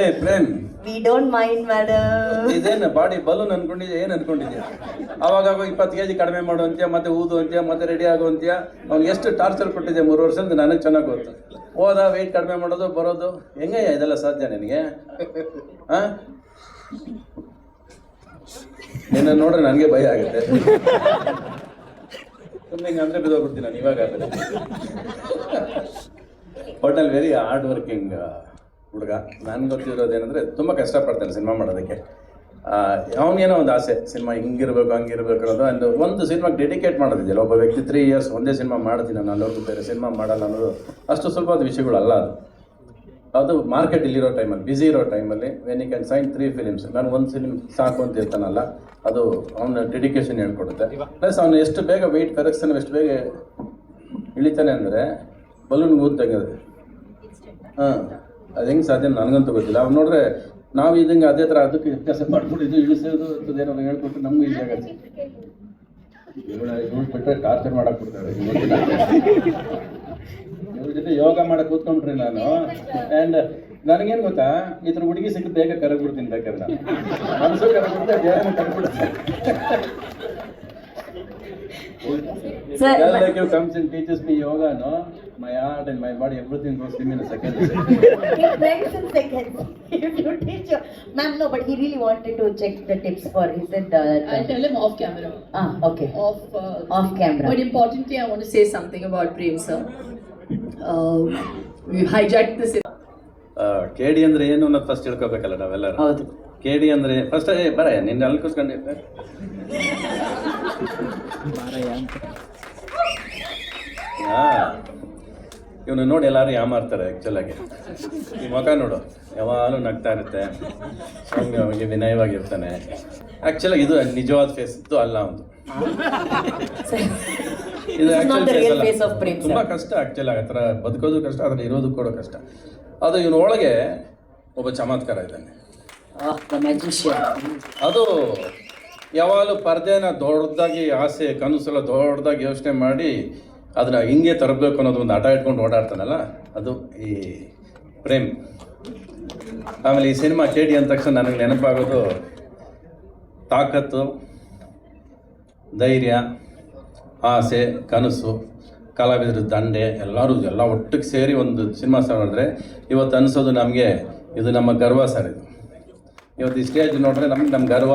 ಏ Prem. We don't mind madam ಇದೇನು body balloon ಅನ್ಕೊಂಡಿದ್ಯಾ? ಏನ್ ಅನ್ಕೊಂಡಿದ್ಯಾ? ಅವಾಗ ಇಪ್ಪತ್ತು ಕೆಜಿ ಕಡಿಮೆ ಮಾಡು ಅಂತ್ಯ ಮತ್ತೆ ಊದು ಅಂತ್ಯ ಮತ್ತೆ ರೆಡಿ ಆಗೋ ಅಂತ್ಯ? ಅವ್ನಿಗೆ ಎಷ್ಟು ಟಾರ್ಚರ್ ಕೊಟ್ಟಿದ್ದೆ ಮೂರು ವರ್ಷ ಅಂತ ನನಗೆ ಚೆನ್ನಾಗಿ ಗೊತ್ತು. ಹೋದ ವೆಯ್ಟ್ ಕಡಿಮೆ ಮಾಡೋದು ಬರೋದು. ಹೆಂಗಯ್ಯ ಇದೆಲ್ಲ ಸಾಧ್ಯ ನಿನಗೆ? ಹಾ ನಿನ್ನ ನೋಡ್ರೆ ನನಗೆ ಭಯ ಆಗುತ್ತೆ. ಸುಮ್ಮನೆ ಹಿಂಗೆ ಅಂದ್ರೆ ಬಿದ್ದೋಗ್ಬಿಡ್ತೀನಿ ನಾನು ಇವಾಗ ಹೋಟೆಲ್ ವೆರಿ ಹಾರ್ಡ್ ವರ್ಕಿಂಗ್ ಹುಡುಗ. ನನ್ಗೆ ಏನಂದರೆ ತುಂಬ ಕಷ್ಟಪಡ್ತಾನೆ ಸಿನಿಮಾ ಮಾಡೋದಕ್ಕೆ. ಅವನೇನೋ ಒಂದು ಆಸೆ ಸಿನಿಮಾ ಹಿಂಗಿರ್ಬೇಕು ಹಂಗಿರ್ಬೇಕು ಅನ್ನೋದು. ಅಂಡ್ ಒಂದು ಸಿನಿಮಾಗೆ ಡೆಡಿಕೇಟ್ ಮಾಡೋದಿದೆಯಲ್ಲ ಒಬ್ಬ ವ್ಯಕ್ತಿ ತ್ರೀ ಇಯರ್ಸ್ ಒಂದೇ ಸಿನಿಮಾ ಮಾಡ್ತೀನಿ ನಾನು ಅಲ್ಲೋಗಿ ಬೇರೆ ಸಿನಿಮಾ ಮಾಡಲ್ಲ ಅನ್ನೋದು ಅಷ್ಟು ಸುಲಭವಾದ ವಿಷಯಗಳಲ್ಲ ಅದು. ಅದು ಮಾರ್ಕೆಟ್ ಇಲ್ಲಿರೋ ಟೈಮಲ್ಲಿ ಬ್ಯುಸಿ ಇರೋ ಟೈಮಲ್ಲಿ when you can sign three films ನಾನು ಒಂದು ಫಿಲಿಮ್ ಸಾಕು ಅಂತ ಇರ್ತಾನಲ್ಲ ಅದು ಅವನ ಡೆಡಿಕೇಶನ್ ಹೇಳ್ಕೊಡುತ್ತೆ. ಪ್ಲಸ್ ಅವನು ಎಷ್ಟು ಬೇಗ ವೆಯ್ಟ್ ಕರೆಕ್ಷನ್ ಎಷ್ಟು ಬೇಗ ಇಳಿತಾನೆ ಅಂದರೆ ಬಲೂನ್ ಊದ್ದಂಗೆ ತೆಗೆದ್ರೆ ಹಾಂ. ಅದು ಹೆಂಗೆ ಸಾಧ್ಯ ನನಗಂತೂ ಗೊತ್ತಿಲ್ಲ. ಅವ್ನು ನೋಡ್ರೆ ನಾವು ಇದಂಗೆ ಅದೇ ಥರ ಅದಕ್ಕೆ ವ್ಯತ್ಯಾಸ ಮಾಡ್ಬಿಟ್ಟು ಇದು ಇಳಿಸೋದು ಏನೋ ಹೇಳ್ಕೊಟ್ಟು ನಮಗೂ ಈಸಿ ಆಗತ್ತೆ. ಇವಳ ಬಿಟ್ಟರೆ ಟಾರ್ಚರ್ ಮಾಡಕ್ಕೆ ಬಿಡ್ತಾರೆ. ಜೊತೆ ಯೋಗ ಮಾಡಕ್ ಕೂತ್ಕೊಂಡ್ರಿ ನಾನು. ಆ್ಯಂಡ್ ನನಗೇನು ಗೊತ್ತಾ? ಈ ಹುಡುಗಿ ಸಿಕ್ಕ ಬೇಗ ಕರಗ್ಬಿಡ್ತೀನಿ ಬೇಕಾದ್ರೆ. ನಾನು ಮನಸ್ಸು Sir, Girl like you comes and teaches me yoga, no? My heart and my body, everything goes dim in a second. it breaks in seconds. if you teach your ma'am, no, but he really wanted to check the tips for. He said I'll that. tell him off camera. ah, okay. Off, uh, Off camera. But importantly, I want to say something about Prem sir. Uh, we hijacked this. K D ಅಂದ್ರೆ ಏನು ಅನ್ನೋದು first ತಿಳ್ಕೊಬೇಕಲ್ಲ ನಾವೆಲ್ಲರೂ ಹೌದು K D ಅಂದ್ರೆ first ಏ ಬರ ನಿನ್ನ ಅಲ್ಲಿ ಕೂತ್ಕೊಂಡಿದ್ದೆ ಇವನು ನೋಡಿ ಎಲ್ಲರೂ ಯಾಮಾರ್ತಾರೆ ಆ್ಯಕ್ಚುಲಾಗಿ ಈ ಮಗ ನೋಡು ಯಾವಾಗಲೂ ನಗ್ತಾ ಇರುತ್ತೆ. ಸೌಮ್ಯವಾಗಿ ವಿನಯವಾಗಿರ್ತಾನೆ. ಆ್ಯಕ್ಚುಲಾಗಿ ಇದು ನಿಜವಾದ ಫೇಸ್ ಇತ್ತು ಅಲ್ಲ ಅವನು ಇದು ಆ್ಯಕ್ಚುಲಿ ತುಂಬ ಕಷ್ಟ ಆಕ್ಚುಲಿ ಆ ಥರ ಬದುಕೋದು ಕಷ್ಟ ಅದ್ರ ಇರೋದು ಕೂಡ ಕಷ್ಟ. ಅದು ಇವನ ಒಳಗೆ ಒಬ್ಬ ಚಮತ್ಕಾರ ಇದ್ದಾನೆ. ಅದು ಯಾವಾಗಲೂ ಪರ್ದೆನ ದೊಡ್ಡದಾಗಿ ಆಸೆ ಕನಸೆಲ್ಲ ದೊಡ್ಡದಾಗಿ ಯೋಚನೆ ಮಾಡಿ ಅದನ್ನ ಹಿಂಗೆ ತರಬೇಕು ಅನ್ನೋದು ಒಂದು ಆಟ ಇಟ್ಕೊಂಡು ಓಡಾಡ್ತಾನಲ್ಲ, ಅದು ಈ ಪ್ರೇಮ್. ಆಮೇಲೆ ಈ ಸಿನಿಮಾ ಕೆ ಡಿ ಅಂದ ತಕ್ಷಣ ನನಗೆ ನೆನಪಾಗೋದು ತಾಕತ್ತು, ಧೈರ್ಯ, ಆಸೆ, ಕನಸು, ಕಲಾವಿದರ ದಂಡೆ, ಎಲ್ಲರೂ ಎಲ್ಲ ಒಟ್ಟಿಗೆ ಸೇರಿ ಒಂದು ಸಿನಿಮಾ ಸಹ ಮಾಡಿದ್ರೆ ಇವತ್ತು ಅನಿಸೋದು ನಮಗೆ ಇದು ನಮ್ಮ ಗರ್ವ ಸರ್ ಇದು. ಇವತ್ತು ಈ ಸ್ಟೇಜ್ ನೋಡಿದ್ರೆ ನಮ್ಗೆ ನಮ್ಮ ಗರ್ವ.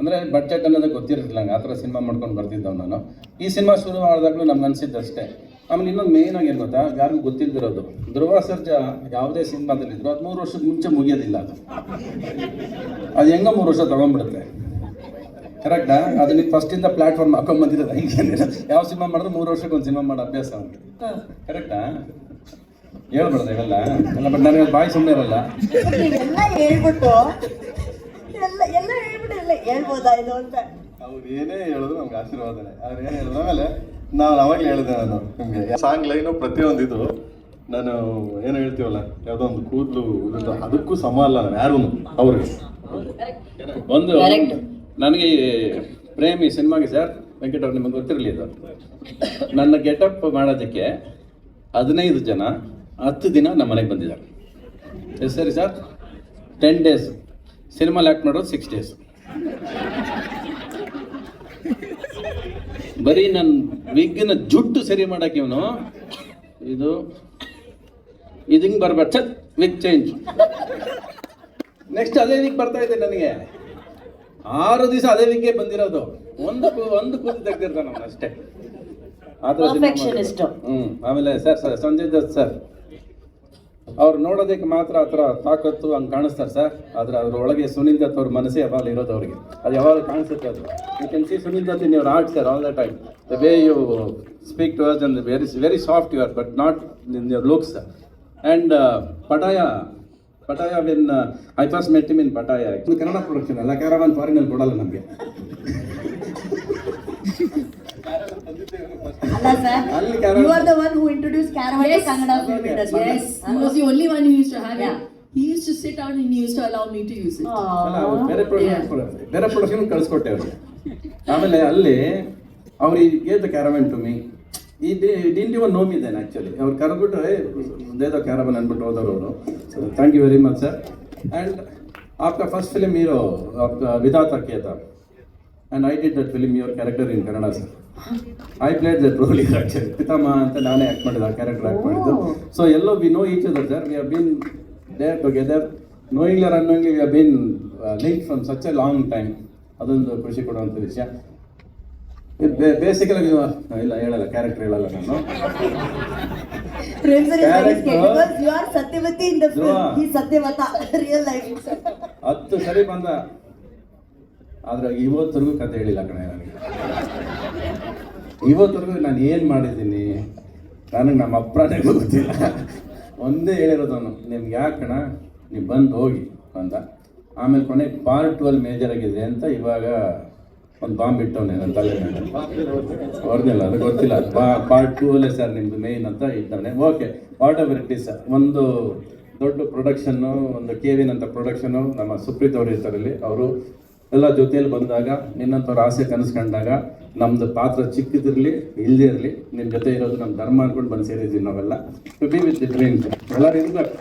ಅಂದರೆ ಬಡ್ಜೆಟ್ ಅನ್ನೋದು ಗೊತ್ತಿರಲಿಲ್ಲ ನಂಗೆ. ಆ ಥರ ಸಿನಿಮಾ ಮಾಡ್ಕೊಂಡು ಬರ್ತಿದ್ದವ್ ನಾನು. ಈ ಸಿನಿಮಾ ಶುರು ಮಾಡಿದಾಗಲೂ ನಮ್ಗೆ ಅನಿಸಿದ್ದು ಅಷ್ಟೇ. ಆಮೇಲೆ ಇನ್ನೊಂದು ಮೇಯ್ನ್ ಆಗಿ ಏನು ಗೊತ್ತಾ? ಯಾರಿಗೂ ಗೊತ್ತಿದ್ದಿರೋದು ಧ್ರುವ ಸರ್ಜಾ ಯಾವುದೇ ಸಿನಿಮಾದಲ್ಲಿದ್ರು ಅದು ಮೂರು ವರ್ಷದ ಮುಂಚೆ ಮುಗಿಯೋದಿಲ್ಲ ಅದು. ಅದು ಹೆಂಗೋ ಮೂರು ವರ್ಷ ತೊಗೊಂಡ್ಬಿಡುತ್ತೆ. ಕರೆಕ್ಟಾ ಅದು ನೀವು ಫಸ್ಟಿಂದ ಪ್ಲಾಟ್ಫಾರ್ಮ್ ಹಾಕೊಂಬಂದಿರೋದು ಬಂದಿರೋದು. ಯಾವ ಸಿನಿಮಾ ಮಾಡಿದ್ರೆ ಮೂರು ವರ್ಷಕ್ಕೆ ಒಂದು ಸಿನಿಮಾ ಮಾಡೋ ಅಭ್ಯಾಸ ಕರೆಕ್ಟಾ ಹೇಳ್ಬಿಡ್ದೆ ಇವೆಲ್ಲ. ಬಟ್ ನನಗೆ ಬಾಯಿ ಸುಮ್ಮನೆ ಇರಲ್ಲ. ಹೇಳ್ಬಿಟ್ಟು ಹೇಳ್ಬೋದಾ ಇದು ಅಂತ? ಅವ್ರು ಏನೇ ಹೇಳಿದ್ರು ನಮ್ಗೆ ಆಶೀರ್ವಾದನೆ. ಅವ್ರು ಏನು ಹೇಳಿದ ನಾನು ಅವಾಗಲೇ ಹೇಳಿದೆ ನಾನು ನಿಮಗೆ. ಸಾಂಗ್ ಲೈನ್ ಪ್ರತಿಯೊಂದು ಇದು ನಾನು ಏನು ಹೇಳ್ತೀವಲ್ಲ ಯಾವುದೋ ಒಂದು ಕೂದಲು ಇದ್ರದ್ದು ಅದಕ್ಕೂ ಸಮ ಅಲ್ಲ ನಾನು ಯಾರು ಅವ್ರಿಗೆ. ಒಂದು. ನನಗೆ ಪ್ರೇಮಿ ಸಿನಿಮಾಗೆ ಸರ್ ವೆಂಕಟ ಅವ್ರು ನಿಮಗೆ ಗೊತ್ತಿರಲಿ ಇದು. ನನ್ನ ಗೆಟಪ್ ಮಾಡೋದಕ್ಕೆ ಹದಿನೈದು ಜನ ಹತ್ತು ದಿನ ನಮ್ಮ ಮನೆಗೆ ಬಂದಿದ್ದಾರೆ. ಸರಿ sir? Ten days cinema act ಮಾಡೋದು ಸಿಕ್ಸ್ ಡೇಸ್ ಬರೀ ನನ್ನ ವಿಗ್ಗಿನ ಜುಟ್ಟು ಸರಿ ಮಾಡಕ್ಕೆ ಇವನು. ಇದು ಇದು ಹಿಂಗೆ ಬರ್ಬಾರ್ದು ಛತ್ ವಿಗ್ ಚೇಂಜ್. ನೆಕ್ಸ್ಟ್ ಅದೇ ವಿಗ್ ಬರ್ತಾ ಇದೆ ನನಗೆ. ಆರು ದಿವಸ ಅದೇ ವಿಗ್ಗೆ ಬಂದಿರೋದು. ಒಂದು ಒಂದು ಕೂತು ತೆಗ್ದಿರ್ತಾನ ಅವನು ಅಷ್ಟೇ. ಆ ಥರ. ಹ್ಮ್ ಆಮೇಲೆ sir sir Sanjay Dutt sir. ಅವ್ರು ನೋಡೋದಕ್ಕೆ ಮಾತ್ರ ಆ ಥರ ತಾಕತ್ತು ಹಂಗೆ ಕಾಣಿಸ್ತಾರೆ ಸರ್. ಆದ್ರೆ ಅದ್ರ ಒಳಗೆ ಸುನಿಲ್ ದತ್ ಅವ್ರ ಮನಸ್ಸೇ ಯಾವಾಗ ಇರೋದು ಅವ್ರಿಗೆ. ಅದು ಯಾವಾಗ ಕಾಣಿಸುತ್ತೆ ಅದು? You can see Sunil Dutt in your art sir all the time the way you speak to us and very very soft you are but not in your looks and Pattaya Pattaya when I first met in Pattaya Kannada production ಅಲ್ಲ caravan ಫಾರಿನಲ್ಲಿ ಕೊಡಲ್ಲ ನಮಗೆ. Sir one who introduce caravans Kannada film industry yes only he used to sit and he used to allow me to use it. ಬೇರೆ production ಬೇರೆ ಕಳಿಸ್ಕೊಟ್ಟೆ ಅವ್ರಿಗೆ ಆಮೇಲೆ ಅಲ್ಲಿ ಅವ್ರು ಈ gate to me. He didn't even know me actually ಅವ್ರು ಕರೆದ್ಬಿಟ್ಟು ದೇದ ಕ್ಯಾರವನ್ ಅಂದ್ಬಿಟ್ಟು ಹೋದವರು ಅವರು. Thank you very much sir and after first film hero ಆಪ್ಕ Vidhata Keta and I did that film your character in Kannada sir I play that role actually ಪಿತಾಮ ಅಂತ ನಾನೇ act ಮಾಡಿದ ಆ ಕ್ಯಾರೆಕ್ಟರ್ ಆ್ಯಕ್ಟ್ ಮಾಡಿದ್ದು. So yellow we know each other sir we have been there together knowing R ಅನ್ನೋಂಗೆ we have been link from such a long time ಅದೊಂದು ಖುಷಿ ಕೊಡುವಂಥ ವಿಷಯ. Basically ಇಲ್ಲ ಹೇಳಲ್ಲ ಕ್ಯಾರೆಕ್ಟರ್ ಹೇಳಲ್ಲ ನಾನು. ಹತ್ತು ಸರಿ ಬಂದ. ಆದ್ರೆ ಇವತ್ತರೆಗೂ ಕತೆ ಹೇಳಿಲ್ಲ ಕಣೆ ನನಗೆ. ಇವತ್ತರೆಗೂ ನಾನು ಏನು ಮಾಡಿದ್ದೀನಿ? ನನಗೆ ನಮ್ಮ ಅಪ್ಪನೇ ಗೊತ್ತಿಲ್ಲ. ಒಂದೇ ಹೇಳಿರೋದು ನಿಮ್ಗೆ ಯಾಕೆ ಕಣ? ನೀವು ಬಂದು ಹೋಗಿ ಅಂತ. ಆಮೇಲೆ ಕೊನೆ, ಪಾರ್ಟ್ ಟು ಅಲ್ಲಿ ಮೇಜರ್ ಆಗಿದೆ ಅಂತ ಇವಾಗ ಒಂದು ಬಾಂಬ್ ಇಟ್ಟವನೆ ನನ್ನ ತಲೆ ಹೊರದಿಲ್ಲ ಅದು ಗೊತ್ತಿಲ್ಲ. ಬಾ, ಪಾರ್ಟ್ ಟೂ ಅಲ್ಲೇ ಸರ್ ನಿಮ್ಮದು ಮೇಯ್ನ್ ಅಂತ ಇದ್ದಾನೆ okay whatever it is ಒಂದು ದೊಡ್ಡ ಪ್ರೊಡಕ್ಷನ್ನು ಒಂದು ಕೇವಿನ್ ಅಂತ ಪ್ರೊಡಕ್ಷನ್ನು ನಮ್ಮ ಸುಪ್ರೀತ್ ಅವರು ಇರ್ತಾರಲ್ಲಿ ಅವರು ಎಲ್ಲ ಜೊತೆಯಲ್ಲಿ ಬಂದಾಗ ನಿನ್ನಂಥವ್ರ ಆಸೆ ಕನಸ್ಕೊಂಡಾಗ ನಮ್ದು ಪಾತ್ರ ಚಿಕ್ಕದಿರಲಿ ಇಲ್ಲದೇ ಇರಲಿ ನಿಮ್ಮ ಜೊತೆ ಇರೋದು ನಮ್ಮ ಧರ್ಮ ಅನ್ಕೊಂಡು ಬಂದು ಸೇರಿದ್ದೀವಿ ನಾವೆಲ್ಲ. To be with the dreams ಎಲ್ಲರೂ ಇರ್ಬೇಕು.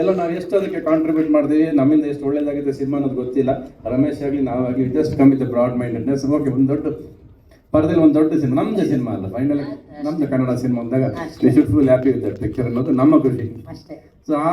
ಎಲ್ಲ ನಾವು ಎಷ್ಟು ಅದಕ್ಕೆ ಕಾಂಟ್ರಿಬ್ಯೂಟ್ ಮಾಡಿದ್ವಿ ನಮ್ಮಿಂದ ಎಷ್ಟು ಒಳ್ಳೇದಾಗಿದೆ ಸಿನಿಮಾ ಅನ್ನೋದು ಗೊತ್ತಿಲ್ಲ. ರಮೇಶ್ ಆಗಲಿ ನಾವಾಗಲಿ just come with broad mindedness okay ಒಂದು ದೊಡ್ಡ ಪರದಲ್ಲಿ ಒಂದು ದೊಡ್ಡ ಸಿನಿಮಾ. ನಮ್ಮದೇ ಸಿನಿಮಾ ಅಲ್ಲ ಫೈನಲ್ ನಮ್ಮದು ಕನ್ನಡ ಸಿನಿಮಾ ಅಂದಾಗ we should full happy with that picture ಅನ್ನೋದು ನಮ್ಮ ಖುಷಿ. ಸೊ ಆ